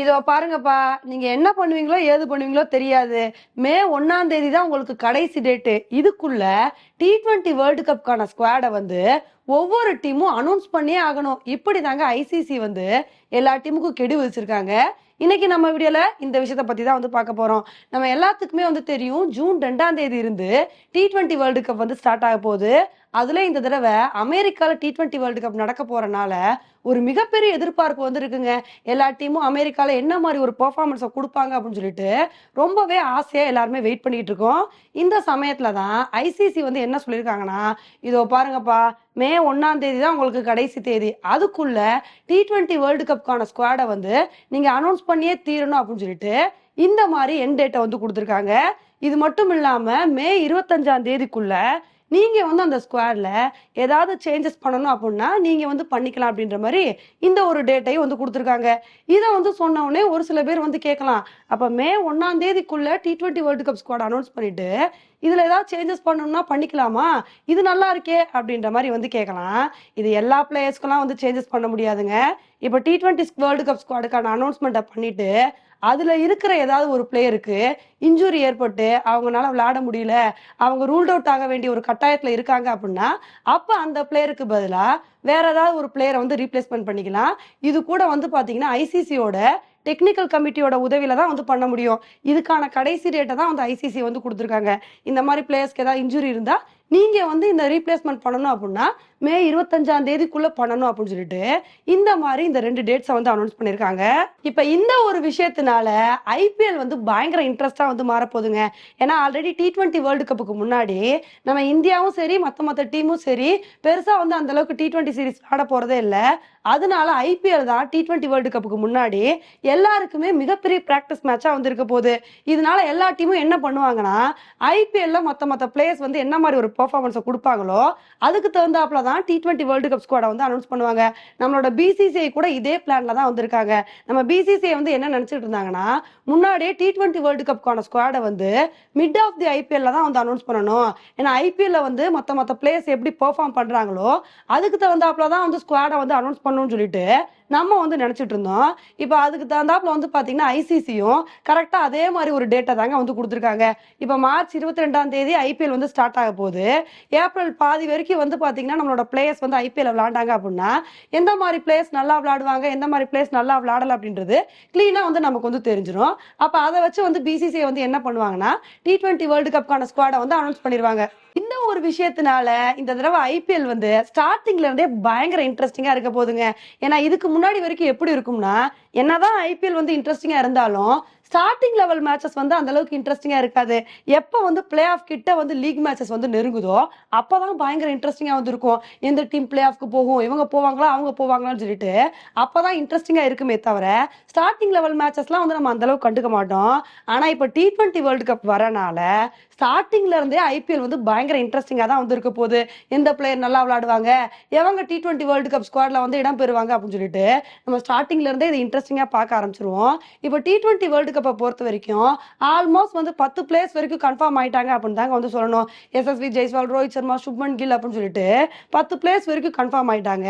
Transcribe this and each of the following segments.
இதோ பாருங்கப்பா நீங்க என்ன பண்ணுவீங்களோ ஏது பண்ணுவீங்களோ தெரியாது. மே ஒன்னாம் தேதி தான் உங்களுக்கு கடைசி டேட்டு இதுக்குள்ள டி டுவெண்ட்டி வேர்ல்டு கப்கான ஸ்குவாடை வந்து ஒவ்வொரு டீமும் அனௌன்ஸ் பண்ணியே ஆகணும். இப்படி தாங்க ஐசிசி வந்து எல்லா டீமுக்கும் கெடு வச்சிருக்காங்க இன்னைக்கு நம்ம வீடியோல இந்த விஷயத்த பத்தி தான் வந்து பார்க்க போறோம். நம்ம எல்லாத்துக்குமே வந்து தெரியும் ஜூன் ரெண்டாம் தேதி இருந்து டி டுவெண்ட்டி வேர்ல்டு கப் வந்து ஸ்டார்ட் ஆக போகுது. அதுல இந்த தடவை அமெரிக்கால டி டுவெண்ட்டி வேர்ல்டு கப் நடக்க போறனால ஒரு மிகப்பெரிய எதிர்பார்ப்பு வந்து இருக்குங்க எல்லா டீமும் அமெரிக்கால என்ன மாதிரி ஒரு பெர்ஃபார்மன்ஸை கொடுப்பாங்க அப்படின்னு சொல்லிட்டு ரொம்பவே ஆசையா எல்லாருமே வெயிட் பண்ணிட்டு இருக்கோம். இந்த சமயத்துல தான் ஐசிசி வந்து என்ன சொல்லியிருக்காங்கன்னா இதோ பாருங்கப்பா மே ஒன்னாம் தேதி தான் உங்களுக்கு கடைசி தேதி. அதுக்குள்ள டி டுவெண்ட்டி வேர்ல்டு கப்கான ஸ்குவாடை வந்து நீங்க அனௌன்ஸ் பண்ணியே தீரணும் அப்படின்னு சொல்லிட்டு இந்த மாதிரி என் டேட்டை வந்து கொடுத்துருக்காங்க. இது மட்டும் இல்லாம மே இருபத்தஞ்சாம் தேதிக்குள்ள நீங்கள் வந்து அந்த ஸ்கொயரில் ஏதாவது சேஞ்சஸ் பண்ணணும் அப்படின்னா நீங்கள் வந்து பண்ணிக்கலாம் அப்படின்ற மாதிரி இந்த ஒரு டேட்டையும் வந்து கொடுத்துருக்காங்க. இதை வந்து சொன்ன உடனே ஒரு சில பேர் வந்து கேட்கலாம். அப்போ May ஒன்னாந்தேதிக்குள்ள T twenty world cup squad announce பண்ணிட்டு இதில் ஏதாவது சேஞ்சஸ் பண்ணணும்னா பண்ணிக்கலாமா? இது நல்லா இருக்கே அப்படின்ற மாதிரி வந்து கேட்கலாம். இது எல்லா பிளேயர்ஸ்க்கெல்லாம் வந்து சேஞ்சஸ் பண்ண முடியாதுங்க. இப்போ டி டுவெண்ட்டி வேர்ல்டு கப் ஸ்குவாடுக்கான அனௌன்ஸ்மெண்ட்டை பண்ணிட்டு அதுல இருக்கிற ஏதாவது ஒரு பிளேயருக்கு இன்ஜுரி ஏற்பட்டு அவங்களால விளையாட முடியல அவங்க ரூல்ட் அவுட் ஆக வேண்டிய ஒரு கட்டாயத்துல இருக்காங்க அப்படின்னா அப்ப அந்த பிளேயருக்கு பதிலா வேற ஏதாவது ஒரு பிளேயரை வந்து ரீப்ளேஸ்மெண்ட் பண்ணிக்கலாம். இது கூட வந்து பாத்தீங்கன்னா ஐசிசியோட டெக்னிக்கல் கமிட்டியோட உதவியில தான் வந்து பண்ண முடியும். இதுக்கான கடைசி ரேட்டை தான் வந்து ஐசிசி வந்து கொடுத்துருக்காங்க. இந்த மாதிரி பிளேயர்ஸ்க்கு ஏதாவது இன்ஜுரி இருந்தா நீங்க வந்து இந்த ரீப்ளேஸ்மெண்ட் பண்ணணும் அப்படின்னா மே இருபத்தஞ்சாம் தேதிக்குள்ள பண்ணணும் அப்படின்னு சொல்லிட்டு இந்த மாதிரி இந்த ரெண்டு டேட்ஸை வந்து அனௌன்ஸ் பண்ணியிருக்காங்க இப்ப இந்த ஒரு விஷயத்தினால ஐபிஎல் வந்து பயங்கர இன்ட்ரெஸ்டா வந்து மாறப்போகுதுங்க. ஏன்னா ஆல்ரெடி டி டுவெண்ட்டி வேர்ல்டு கப்புக்கு முன்னாடி நம்ம இந்தியாவும் சரி மற்ற மற்ற டீமும் சரி பெருசா வந்து அந்த அளவுக்கு டி ட்வெண்ட்டி சீரிஸ் ஆட போறதே இல்லை. அதனால ஐபிஎல் தான் டி ட்வெண்ட்டி வேர்ல்டு கப்புக்கு முன்னாடி எல்லாருக்குமே மிகப்பெரிய பிராக்டிஸ் மேட்சா வந்து இருக்க போகுது. இதனால எல்லா டீமும் என்ன பண்ணுவாங்கன்னா ஐபிஎல்ல மற்ற மற்ற பிளேயர்ஸ் வந்து என்ன மாதிரி ஒரு பர்ஃபார்மன்ஸை கொடுப்பாங்களோ அதுக்கு தகுந்தாப்புல தான் டி டுவெண்ட்டி வேர்ல்டு கப் ஸ்குவாடை வந்து அனௌன்ஸ் பண்ணுவாங்க. நம்மளோட பிசிசிஐ கூட இதே பிளான்ல தான் வந்திருக்காங்க. நம்ம பிசிசிஐ வந்து என்ன நினச்சிட்டு இருந்தாங்கன்னா முன்னாடியே டி டுவெண்ட்டி வேர்ல்டு கப்க்கான ஸ்குவாடை வந்து மிட் ஆஃப் தி ஐபிஎல்ல தான் வந்து அனௌன்ஸ் பண்ணணும். ஏன்னா ஐபிஎல்ல வந்து மற்ற மற்ற பிளேயர்ஸ் எப்படி பெர்ஃபார்ம் பண்ணுறாங்களோ அதுக்கு தகுந்தாப்புல தான் வந்து ஸ்குவாடை வந்து அனௌன்ஸ் பண்ணணும்னு சொல்லிட்டு நம்ம வந்து நினச்சிட்டு இருந்தோம். இப்போ அதுக்கு தகுந்தாப்புல வந்து பார்த்தீங்கன்னா ஐசிசியும் கரெக்டாக அதே மாதிரி ஒரு டேட்டா தாங்க வந்து கொடுத்துருக்காங்க. இப்போ மார்ச் இருபத்தி ரெண்டாம் தேதி ஐபிஎல் வந்து ஸ்டார்ட் ஆக போகுது. ஏப்ரல் பாதி வரைக்கும் வந்து பாத்தீங்கன்னா நம்மளோட பிளேயர்ஸ் வந்து ஐபிஎல் விளையாண்டாங்க அப்படின்னா எந்த மாதிரி பிளேயர்ஸ் நல்லா விளையாடுவாங்க எந்த மாதிரி பிளேயர்ஸ் நல்லா விளையாடல அப்படின்றது கிளீனா வந்து நமக்கு வந்து தெரிஞ்சிடும் அப்போ அதை வச்சு வந்து பிசிசிஐ வந்து என்ன பண்ணுவாங்கன்னா டி டுவெண்ட்டி வேர்ல்டு கப்கான ஸ்குவாடை வந்து அனௌன்ஸ் பண்ணிடுவாங்க. இந்த ஒரு விஷயத்தினால இந்த தடவை ஐபிஎல் வந்து ஸ்டார்டிங்ல இருந்தே பயங்கர இன்ட்ரெஸ்டிங்கா இருக்க போகுதுங்க. ஏன்னா இதுக்கு முன்னாடி வரைக்கும் எப்படி இருக்கும்னா என்னதான் ஐபிஎல் வந்து இன்ட்ரெஸ்டிங்கா இருந்தாலும் ஸ்டார்டிங் லெவல் மேட்சஸ் வந்து அந்த அளவுக்கு இன்ட்ரெஸ்டிங்கா இருக்காது. எப்போ வந்து பிளே ஆஃப் கிட்ட வந்து லீக் மேட்சஸ் வந்து நெருங்கும். நெருங்குதோ அப்பதான் பயங்கர இன்ட்ரெஸ்டிங்கா வந்து இருக்கும் எந்த டீம் பிளே ஆஃப்க்கு போகும் இவங்க போவாங்களா அவங்க போவாங்களான்னு சொல்லிட்டு அப்பதான் இன்ட்ரெஸ்டிங்கா இருக்குமே தவிர ஸ்டார்டிங் லெவல் மேட்சஸ்லாம் வந்து நம்ம அந்த அளவுக்கு கண்டுக்க மாட்டோம். ஆனா இப்போ டி ட்வெண்ட்டி வேர்ல்டு கப் வரனால ஸ்டார்டிங்ல இருந்தே ஐபிஎல் வந்து பயங்கர இன்ட்ரெஸ்டிங்கா தான் வந்து இருக்க போகுது. எந்த பிளேயர் நல்லா விளையாடுவாங்க எவங்க டி டுவெண்ட்டி வேர்ல்டு கப் ஸ்குவாட்ல வந்து இடம் பெறுவாங்க அப்படின்னு சொல்லிட்டு நம்ம ஸ்டார்டிங்ல இருந்தே இது இன்ட்ரெஸ்டிங்கா பார்க்க ஆரம்பிச்சிருவோம். இப்போ டி டுவெண்ட்டி வேர்ல்டு கப்பை பொறுத்த வரைக்கும் ஆல்மோஸ்ட் வந்து பத்து பிளேயர்ஸ் வரைக்கும் கன்ஃபார்ம் ஆயிட்டாங்க அப்படின்னு தாங்க வந்து சொல்லணும். எஸ்எஸ்வி ஜெய்ஸ்வால் ரோஹித் சர்மா சுப்மன் கில் அப்படின்னு சொல்லிட்டு பத்து பிளேஸ் வரைக்கும் கன்ஃபார்ம் ஆயிட்டாங்க.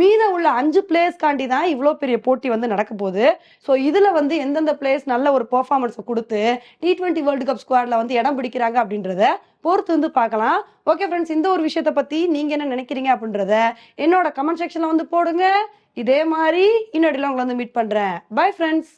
மீத உள்ள அஞ்சு பிளேயர்ஸ்காண்டி தான் இவ்வளோ பெரிய போட்டி வந்து நடக்க போகுது. ஸோ இதில் வந்து எந்தெந்த பிளேஸ் நல்ல ஒரு பெர்ஃபார்மன்ஸை கொடுத்து டி டுவெண்ட்டி வேர்ல்டு கப் ஸ்குவாடில் வந்து இடம் பிடிக்கிறாங்க அப்படின்றத பொறுத்து வந்து பார்க்கலாம். ஓகே ஃப்ரெண்ட்ஸ் இந்த ஒரு விஷயத்தை பத்தி நீங்க என்ன நினைக்கிறீங்க அப்படின்றத என்னோட கமெண்ட் செக்ஷனில் வந்து போடுங்க. இதே மாதிரி இன்னொடியில் உங்களை வந்து மீட் பண்றேன். Bye friends